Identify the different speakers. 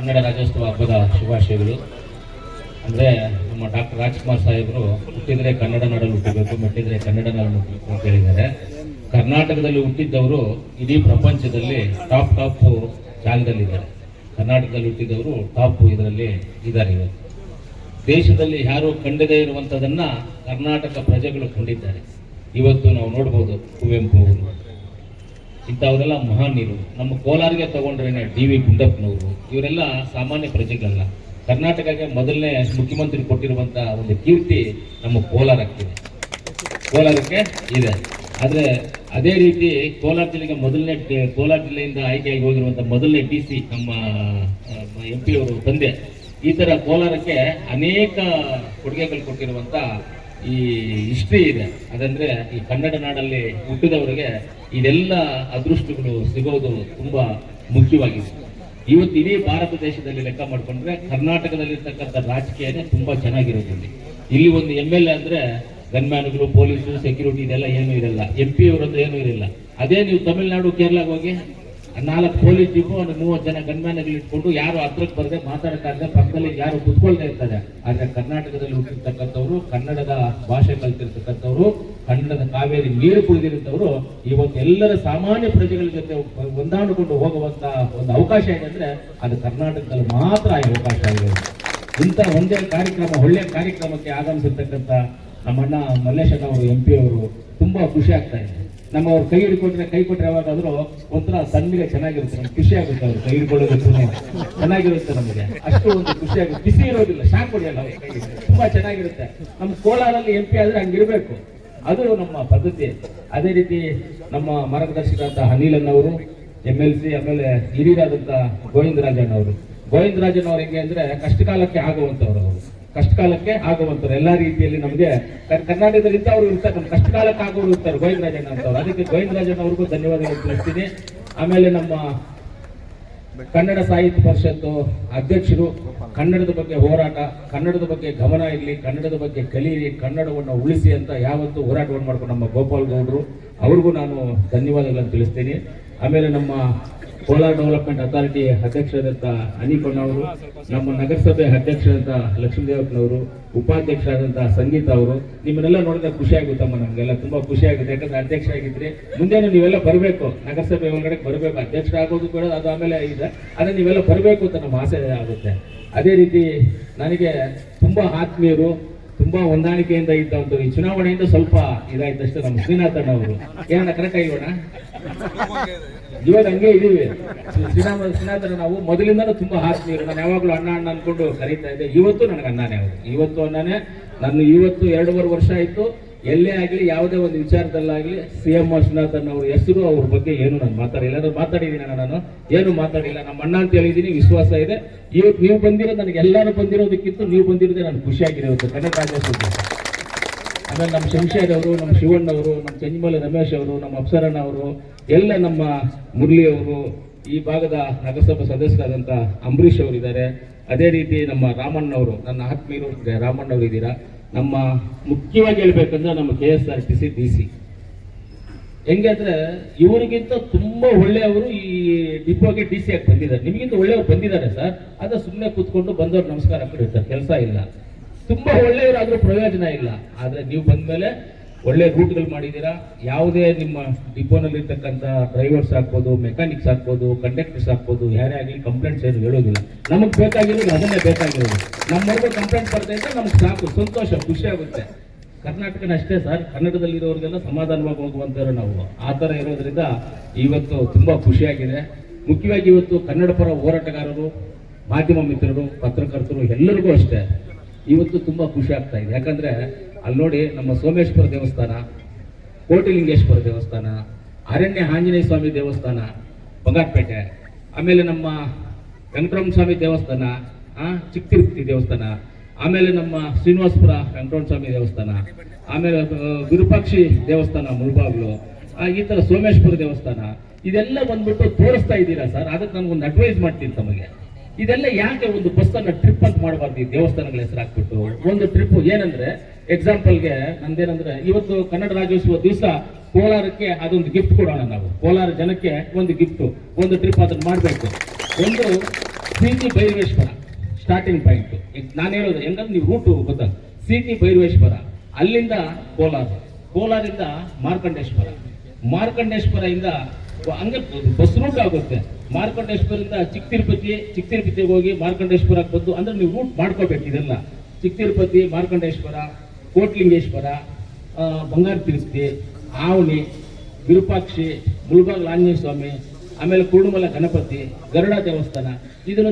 Speaker 1: ಕನ್ನಡ ರಾಜ್ಯೋತ್ಸವ ಹಬ್ಬದ ಶುಭಾಶಯಗಳು. ಅಂದರೆ ನಮ್ಮ ಡಾಕ್ಟರ್ ರಾಜ್ಕುಮಾರ್ ಸಾಹೇಬರು ಹುಟ್ಟಿದರೆ ಕನ್ನಡ ನಾಡಲ್ಲಿ ಹುಟ್ಟಬೇಕು, ಮೆಟ್ಟಿದರೆ ಕನ್ನಡ ನಾಡಲ್ಲಿ ಹುಟ್ಟಬೇಕು ಅಂತ ಹೇಳಿದ್ದಾರೆ. ಕರ್ನಾಟಕದಲ್ಲಿ ಹುಟ್ಟಿದ್ದವರು ಇಡೀ ಪ್ರಪಂಚದಲ್ಲಿ ಟಾಪ್ ಟಾಪ್ ಜಾಗದಲ್ಲಿದ್ದಾರೆ. ಕರ್ನಾಟಕದಲ್ಲಿ ಹುಟ್ಟಿದವರು ಟಾಪ್ ಇದರಲ್ಲಿ ಇದ್ದಾರೆ ಇವತ್ತು ದೇಶದಲ್ಲಿ ಯಾರು ಕಂಡದೇ ಇರುವಂಥದ್ದನ್ನು ಕರ್ನಾಟಕ ಪ್ರಜೆಗಳು ಕಂಡಿದ್ದಾರೆ. ಇವತ್ತು ನಾವು ನೋಡ್ಬೋದು ಕುವೆಂಪು ಅವರು. ಇಂಥವರೆಲ್ಲ ಮಹಾನೀರು ನಮ್ಮ ಕೋಲಾರಿಗೆ ತಗೊಂಡ್ರೇನೆ ಡಿ ವಿ ಗುಂಡಪ್ಪನವರು. ಇವರೆಲ್ಲ ಸಾಮಾನ್ಯ ಪ್ರಜೆಗಳಲ್ಲ. ಕರ್ನಾಟಕಕ್ಕೆ ಮೊದಲನೇ ಮುಖ್ಯಮಂತ್ರಿ ಕೊಟ್ಟಿರುವಂತ ಒಂದು ಕೀರ್ತಿ ನಮ್ಮ ಕೋಲಾರಕ್ಕಿದೆ ಕೋಲಾರಕ್ಕೆ ಇದೆ. ಆದ್ರೆ ಅದೇ ರೀತಿ ಕೋಲಾರ ಜಿಲ್ಲೆಗೆ ಮೊದಲನೇ ಕೋಲಾರ ಜಿಲ್ಲೆಯಿಂದ ಆಯ್ಕೆಯಾಗಿ ಹೋಗಿರುವಂತ ಮೊದಲನೇ ಡಿ ಸಿ ನಮ್ಮ ಎಂ ಪಿ ಅವರು ತಂದೆ. ಈ ತರ ಕೋಲಾರಕ್ಕೆ ಅನೇಕ ಕೊಡುಗೆಗಳು ಕೊಟ್ಟಿರುವಂತ ಈ ಹಿಸ್ಟ್ರಿ ಇದೆ. ಅದಂದ್ರೆ ಈ ಕನ್ನಡ ನಾಡಲ್ಲಿ ಹುಟ್ಟಿದವರಿಗೆ ಇದೆಲ್ಲ ಅದೃಷ್ಟಗಳು ಸಿಗೋದು ತುಂಬಾ ಮುಖ್ಯವಾಗಿದೆ. ಇವತ್ತು ಇಡೀ ಭಾರತ ದೇಶದಲ್ಲಿ ಲೆಕ್ಕ ಮಾಡ್ಕೊಂಡ್ರೆ ಕರ್ನಾಟಕದಲ್ಲಿರ್ತಕ್ಕಂಥ ರಾಜಕೀಯನೇ ತುಂಬಾ ಚೆನ್ನಾಗಿರೋದು ಇಲ್ಲಿ. ಒಂದು ಎಂ ಎಲ್ ಎ ಅಂದ್ರೆ ಗನ್ಮ್ಯಾನ್ಗಳು ಪೊಲೀಸು ಸೆಕ್ಯೂರಿಟಿ ಇದೆಲ್ಲ ಏನೂ ಇರಲ್ಲ. ಎಂ ಪಿ ಅವರದ್ದು ಏನೂ ಇರಲ್ಲ. ಅದೇ ನೀವು ತಮಿಳುನಾಡು ಕೇರಳಗೆ ಹೋಗಿ ನಾಲ್ಕು ಪೊಲೀಸ್ ಜೀಪು, ಒಂದು ಮೂವತ್ತು ಜನ ಗನ್ಮ್ಯಾನ್ಗಳು ಇಟ್ಕೊಂಡು ಯಾರು ಹತ್ರಕ್ಕೆ ಬರದೆ ಮಾತಾಡಕ್ಕಾಗದೆ ಪಕ್ಕದಲ್ಲಿ ಯಾರು ಕುತ್ಕೊಳ್ತಾ ಇರ್ತಾರೆ. ಆದ್ರೆ ಕರ್ನಾಟಕದಲ್ಲಿ ಹುಟ್ಟಿರ್ತಕ್ಕಂಥವ್ರು, ಕನ್ನಡದ ಭಾಷೆ ಕಲ್ತಿರ್ತಕ್ಕಂಥವ್ರು, ಕನ್ನಡದ ಕಾವೇರಿ ನೀರು ಕುಡಿದಿರುತ್ತವರು, ಇವತ್ತು ಎಲ್ಲರ ಸಾಮಾನ್ಯ ಪ್ರಜೆಗಳ ಜೊತೆ ಹೊಂದಾಣಿಕೊಂಡು ಹೋಗುವಂತ ಒಂದು ಅವಕಾಶ ಇದೆ ಅದು ಕರ್ನಾಟಕದಲ್ಲಿ ಮಾತ್ರ ಈ ಅವಕಾಶ ಇದೆ. ಇಂಥ ಒಂದೇ ಕಾರ್ಯಕ್ರಮ ಒಳ್ಳೆಯ ಕಾರ್ಯಕ್ರಮಕ್ಕೆ ಆಗಮಿಸಿರ್ತಕ್ಕಂಥ ನಮ್ಮಣ್ಣ ಮಲ್ಲೇಶಣ್ಣ ಅವರು ಎಂ ಪಿ ಅವರು, ತುಂಬಾ ಖುಷಿ ಆಗ್ತಾ ಇದೆ. ನಮ್ಮ ಅವ್ರು ಕೈ ಹಿಡ್ಕೊಂಡ್ರೆ ಕೈ ಕೊಟ್ರೆ ಯಾವಾಗಾದ್ರೂ ಒಂಥರ ಸಣ್ಣಗೆ ಚೆನ್ನಾಗಿರುತ್ತೆ, ನಮ್ಗೆ ಖುಷಿ ಆಗುತ್ತೆ ಅವ್ರು ಕೈ ಹಿಡ್ಕೊಳ್ಳೋದು ಚೆನ್ನಾಗಿರುತ್ತೆ ನಮಗೆ. ಅಷ್ಟು ಒಂದು ಖುಷಿ ಆಗುತ್ತೆ. ಬಿಸಿ ಇರೋದಿಲ್ಲ, ಶಾಕ್ ಕೈಗೆ ತುಂಬಾ ಚೆನ್ನಾಗಿರುತ್ತೆ. ನಮ್ಮ ಕೋಲಾರಲ್ಲಿ ಎಂ ಪಿ ಆದ್ರೆ ಹಂಗಿರ್ಬೇಕು ಅದು ನಮ್ಮ ಪದ್ಧತಿ. ಅದೇ ರೀತಿ ನಮ್ಮ ಮಾರ್ಗದರ್ಶಕರಾದ ಅನಿಲನ್ ಅವರು ಎಂ ಎಲ್ ಸಿ ಆಮೇಲೆ ಹಿರಿಯರಾದಂಥ ಗೋವಿಂದರಾಜನ್ ಅವರು. ಗೋವಿಂದರಾಜನ್ ಅವ್ರು ಹೆಂಗೆ ಅಂದ್ರೆ ಕಷ್ಟಕಾಲಕ್ಕೆ ಆಗುವಂತವ್ರು ಅವರು. ಕಷ್ಟಕಾಲಕ್ಕೆ ಆಗುವಂತವ್ರು ಎಲ್ಲಾ ರೀತಿಯಲ್ಲಿ ನಮಗೆ ಕರ್ನಾಟಕದಲ್ಲಿ ಅವರು ಇರ್ತಾರೆ. ಕಷ್ಟ ಕಷ್ಟಕಾಲಕ್ಕೆ ಆಗೋರು ಇರ್ತಾರೆ. ಗೋವಿಂದರಾಜನ್ ಅಂತವ್ರು ಅದಕ್ಕೆ ಗೋವಿಂದರಾಜನ್ ಅವ್ರಿಗೂ ಧನ್ಯವಾದಗಳು ತಿಳಿಸ್ತೀನಿ. ಆಮೇಲೆ ನಮ್ಮ ಕನ್ನಡ ಸಾಹಿತ್ಯ ಪರಿಷತ್ತು ಅಧ್ಯಕ್ಷರು, ಕನ್ನಡದ ಬಗ್ಗೆ ಹೋರಾಟ, ಕನ್ನಡದ ಬಗ್ಗೆ ಗಮನ ಇರಲಿ, ಕನ್ನಡದ ಬಗ್ಗೆ ಕಲಿಯಿರಿ ಕನ್ನಡವನ್ನು ಉಳಿಸಿ ಅಂತ ಯಾವತ್ತೂ ಹೋರಾಟವನ್ನು ಮಾಡ್ಕೊಂಡು ನಮ್ಮ ಗೋಪಾಲ್ ಗೌಡರು, ಅವ್ರಿಗೂ ನಾನು ಧನ್ಯವಾದಗಳನ್ನು ತಿಳಿಸ್ತೀನಿ. ಆಮೇಲೆ ನಮ್ಮ ಕೋಲಾರ ಡೆವಲಪ್ಮೆಂಟ್ ಅಥಾರಿಟಿ ಅನಿಪಣ್ಣ ಅವರು ನಮ್ಮ ನಗರಸಭೆ ಅಧ್ಯಕ್ಷರಾದಂಥ ಲಕ್ಷ್ಮೀದೇವಪ್ಪನವರು ಉಪಾಧ್ಯಕ್ಷರಾದಂಥ ಸಂಗೀತ ಅವರು, ನಿಮ್ಮನ್ನೆಲ್ಲ ನೋಡಿದ್ರೆ ಖುಷಿ ಆಗುತ್ತಮ್ಮ ನಮಗೆಲ್ಲ, ತುಂಬಾ ಖುಷಿ ಆಗುತ್ತೆ. ಯಾಕಂದ್ರೆ ಅಧ್ಯಕ್ಷ ಆಗಿದ್ರೆ ಮುಂದೆನೂ ನೀವೆಲ್ಲ ಬರಬೇಕು, ನಗರಸಭೆ ಒಳಗಡೆ ಬರಬೇಕು. ಅಧ್ಯಕ್ಷರಾಗೋದು ಕೂಡ ಅದು ಆಮೇಲೆ ಇದೆ. ಆದ್ರೆ ನೀವೆಲ್ಲ ಬರಬೇಕು ಅಂತ ನಮ್ಮ ಆಸೆ ಆಗುತ್ತೆ. ಅದೇ ರೀತಿ ನನಗೆ ತುಂಬಾ ಆತ್ಮೀಯರು ತುಂಬಾ ಹೊಂದಾಣಿಕೆಯಿಂದ ಇದ್ದಂಥವ್ರು ಈ ಚುನಾವಣೆಯಿಂದ ಸ್ವಲ್ಪ ಇದಾಯ್ತಷ್ಟೇ ನಮ್ಮ ಶ್ರೀನಾಥಣ್ಣ ಅವರು. ಏನನ್ನ ಕರೆಕ್ಟ್ ಆಗಿರೋಣ ಇವಾಗ ಹಂಗೆ ಇದೀವಿ. ಶ್ರೀನಾಥ ಶ್ರೀನಾಥನ ನಾವು ಮೊದಲಿಂದನೂ ತುಂಬಾ ಆತ್ಮೀಯರು ನಾನು ಯಾವಾಗಲೂ ಅಣ್ಣ ಅಣ್ಣ ಅನ್ಕೊಂಡು ಕರೀತಾ ಇದ್ದೆ. ಇವತ್ತು ನನಗೆ ಅಣ್ಣನೇ ಅವರು. ಇವತ್ತು ಅಣ್ಣನೇ ನಾನು ಇವತ್ತು ಎರಡೂವರೆ ವರ್ಷ ಆಯ್ತು. ಎಲ್ಲೇ ಆಗಲಿ, ಯಾವುದೇ ಒಂದು ವಿಚಾರದಲ್ಲಾಗಲಿ ಸಿ ಎಂ ವಿಶ್ವನಾಥನ್ ಅವ್ರ ಹೆಸರು ಅವ್ರ ಬಗ್ಗೆ ಏನು ನಾನು ಮಾತಾಡಿಲ್ಲ ನಾನು ಮಾತಾಡಿದ್ದೀನಿ ನಾನು. ಏನು ಮಾತಾಡಿಲ್ಲ ನಮ್ಮ ಅಣ್ಣ ಅಂತ ಹೇಳಿದ್ದೀನಿ, ವಿಶ್ವಾಸ ಇದೆ. ಇವತ್ತು ನೀವು ಬಂದಿರೋ ನನಗೆ ಎಲ್ಲರೂ ಬಂದಿರೋದಕ್ಕಿಂತ ನೀವು ಬಂದಿರೋದೇ ನಾನು ಖುಷಿಯಾಗಿರೋದು. ಕನ್ನಡ ರಾಜ್ಯೋತ್ಸವ ಆಮೇಲೆ ನಮ್ಮ ಶಂಶೇರ್ ಅವರು, ನಮ್ಮ ಶಿವಣ್ಣ ಅವರು, ನಮ್ಮ ಚಂಜಮಲ ರಮೇಶ್ ಅವರು, ನಮ್ಮ ಅಪ್ಸರಣ್ಣ ಅವರು, ಎಲ್ಲ ನಮ್ಮ ಮುರಳಿ ಅವರು, ಈ ಭಾಗದ ನಗರಸಭಾ ಸದಸ್ಯರಾದಂಥ ಅಂಬರೀಷ್ ಅವರು ಇದ್ದಾರೆ ಅದೇ ರೀತಿ ನಮ್ಮ ರಾಮಣ್ಣವರು, ನನ್ನ ಆತ್ಮೀಯರು, ರಾಮಣ್ಣವರು ಇದ್ದೀರಾ? ನಮ್ಮ ಮುಖ್ಯವಾಗಿ ಹೇಳ್ಬೇಕಂದ್ರೆ ನಮ್ಮ K S R T C, D C. ಹೆಂಗೆ ಅಂದ್ರೆ ಇವರಿಗಿಂತ ತುಂಬಾ ಒಳ್ಳೆಯವರು ಈ ಡಿಪೋಗೆ ಡಿ ಸಿ ಆಗಿ ಬಂದಿದ್ದಾರೆ. ನಿಮಗಿಂತ ಒಳ್ಳೆಯವರು ಬಂದಿದ್ದಾರೆ ಸರ್. ಅದ ಸುಮ್ಮನೆ ಕೂತ್ಕೊಂಡು ಬಂದವರು ನಮಸ್ಕಾರ ಕೊಡಿರ್ತಾರೆ ಕೆಲಸ ಇಲ್ಲ. ತುಂಬಾ ಒಳ್ಳೆಯವರಾದ್ರೂ ಪ್ರಯೋಜನ ಇಲ್ಲ. ಆದ್ರೆ ನೀವು ಬಂದ್ಮೇಲೆ ಒಳ್ಳೆ ರೂಟ್ಗಳು ಮಾಡಿದ್ದೀರಾ? ಯಾವುದೇ ನಿಮ್ಮ ಡಿಪೋನಲ್ಲಿರ್ತಕ್ಕಂಥ ಡ್ರೈವರ್ಸ್ ಆಗ್ಬೋದು, ಮೆಕ್ಯಾನಿಕ್ಸ್ ಆಗ್ಬೋದು, ಕಂಡಕ್ಟರ್ಸ್ ಆಗ್ಬೋದು, ಯಾರೇ ಆಗಲಿ ಕಂಪ್ಲೇಂಟ್ಸ್ ಏನು ಹೇಳೋದಿಲ್ಲ. ನಮಗೆ ಬೇಕಾಗಿರೋದು ಅದನ್ನೇ ಬೇಕಾಗಿರೋದು. ನಮ್ಮವ್ರಿಗೆ ಕಂಪ್ಲೇಂಟ್ ಬರ್ತಾ ಇದ್ರೆ ನಮ್ಗೆ ಸಾಕು, ಸಂತೋಷ, ಖುಷಿ ಆಗುತ್ತೆ. ಕರ್ನಾಟಕನ ಅಷ್ಟೇ ಸರ್ ಕನ್ನಡದಲ್ಲಿರೋರಿಗೆಲ್ಲ ಸಮಾಧಾನವಾಗಿ ಹೋಗುವಂಥವ್ರು ನಾವು. ಆ ಥರ ಇರೋದ್ರಿಂದ ಇವತ್ತು ತುಂಬಾ ಖುಷಿಯಾಗಿದೆ. ಮುಖ್ಯವಾಗಿ ಇವತ್ತು ಕನ್ನಡ ಪರ ಹೋರಾಟಗಾರರು, ಮಾಧ್ಯಮ ಮಿತ್ರರು, ಪತ್ರಕರ್ತರು ಎಲ್ಲರಿಗೂ ಅಷ್ಟೇ. ಇವತ್ತು ತುಂಬಾ ಖುಷಿ ಆಗ್ತಾ ಇದೆ. ಯಾಕಂದ್ರೆ ಅಲ್ಲಿ ನೋಡಿ ನಮ್ಮ ಸೋಮೇಶ್ವರ ದೇವಸ್ಥಾನ, ಕೋಟಿಲಿಂಗೇಶ್ವರ ದೇವಸ್ಥಾನ, ಅರಣ್ಯ ಆಂಜನೇಯ ಸ್ವಾಮಿ ದೇವಸ್ಥಾನ, ಬಂಗಾರಪೇಟೆ, ಆಮೇಲೆ ನಮ್ಮ ವೆಂಕಟರಮಣ ಸ್ವಾಮಿ ದೇವಸ್ಥಾನ ಚಿಕ್ಕ ತಿರುಪತಿ ದೇವಸ್ಥಾನ, ಆಮೇಲೆ ನಮ್ಮ ಶ್ರೀನಿವಾಸಪುರ ವೆಂಕಟರಮಣ ಸ್ವಾಮಿ ದೇವಸ್ಥಾನ, ಆಮೇಲೆ ವಿರೂಪಾಕ್ಷಿ ದೇವಸ್ಥಾನ, ಮುಳಬಾಗ್ಲು ಈ ಥರ ಸೋಮೇಶ್ವರ ದೇವಸ್ಥಾನ, ಇದೆಲ್ಲ ಬಂದ್ಬಿಟ್ಟು ತೋರಿಸ್ತಾ ಇದ್ದೀರಾ ಸರ್? ಅದಕ್ಕೆ ನಾನು ಒಂದು ಅಡ್ವೈಸ್ ಮಾಡ್ತೀನಿ ತಮಗೆ. ಇದೆಲ್ಲ ಯಾಕೆ ಒಂದು ಬಸ್ಸನ್ನು ಟ್ರಿಪ್ ಅಂತ ಮಾಡಬಾರ್ದು ದೇವಸ್ಥಾನಗಳ ಹೆಸರು ಹಾಕ್ಬಿಟ್ಟು ಒಂದು ಟ್ರಿಪ್ ಏನಂದ್ರೆ ಎಕ್ಸಾಂಪಲ್ಗೆ ನಂದೇನಂದ್ರೆ, ಇವತ್ತು ಕನ್ನಡ ರಾಜ್ಯೋತ್ಸವ ದಿವಸ ಕೋಲಾರಕ್ಕೆ ಅದೊಂದು ಗಿಫ್ಟ್ ಕೊಡೋಣ ನಾವು. ಕೋಲಾರ ಜನಕ್ಕೆ ಒಂದು ಗಿಫ್ಟ್ ಒಂದು ಟ್ರಿಪ್ ಅದನ್ನು ಮಾಡಬೇಕು. ಒಂದು ಸಿಟಿ ಭೈರವೇಶ್ವರ ಸ್ಟಾರ್ಟಿಂಗ್ ಪಾಯಿಂಟ್ ನಾನು ಹೇಳೋದು, ಹೆಂಗಂದ್ರೆ ನೀವು ರೂಟ್ ಗೊತ್ತಾ? ಸಿಟಿ ಭೈರವೇಶ್ವರ, ಅಲ್ಲಿಂದ ಕೋಲಾರ ಕೋಲಾರಿಂದ ಮಾರ್ಕಂಡೇಶ್ವರ. ಮಾರ್ಕಂಡೇಶ್ವರ ಇಂದ ಹಂಗೆ ಬಸ್ ರೂಟ್ ಆಗುತ್ತೆ. ಮಾರ್ಕಂಡೇಶ್ವರದಿಂದ ಚಿಕ್ಕ ತಿರುಪತಿ ಚಿಕ್ಕ ತಿರುಪತಿಗೆ ಹೋಗಿ ಮಾರ್ಕಂಡೇಶ್ವರಕ್ಕೆ ಬಂದು, ಅಂದ್ರೆ ನೀವು ರೂಟ್ ಮಾಡ್ಕೋಬೇಕು ಇದೆಲ್ಲ. ಚಿಕ್ಕ ತಿರುಪತಿ ಮಾರ್ಕಂಡೇಶ್ವರ ಕೋಟ್ಲಿಂಗೇಶ್ವರ ಬಂಗಾರ ತಿರುಸ್ತಿ ಆವಣಿ ವಿರೂಪಾಕ್ಷಿ ಮುಳಬಾಗಿಲು ಆಂಜನೇಯ ಸ್ವಾಮಿ ಆಮೇಲೆ ಕುರುಡುಮಲ ಗಣಪತಿ ಗರುಡ ದೇವಸ್ಥಾನ. ಇದನ್ನು